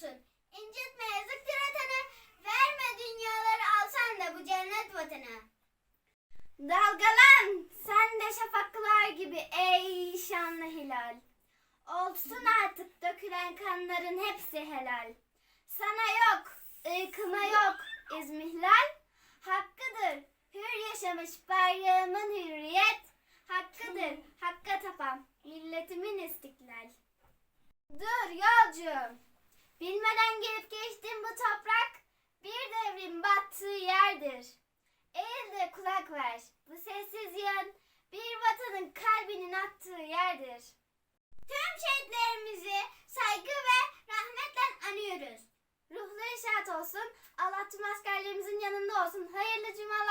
olsun. İncitme yazık türetene, verme dünyaları alsan da bu cennet vatana. Dalgalan sen de şafaklar gibi ey şanlı hilal. Olsun artık dökülen kanların hepsi helal. Sana yok, ırkına yok İzmihlal. Hakkıdır hür yaşamış bayrağımın hürriyet. Hakkıdır hakka tapan milletimin istiklal. Dur yolcu. Bilmeden gelip geçtiğim bu toprak bir devrin battığı yerdir. Eğil de kulak ver. Bu sessiz yan bir vatanın kalbinin attığı yerdir. Tüm şehitlerimizi saygı ve rahmetle anıyoruz. Ruhları şad olsun. Allah tüm askerlerimizin yanında olsun. Hayırlı cumalar.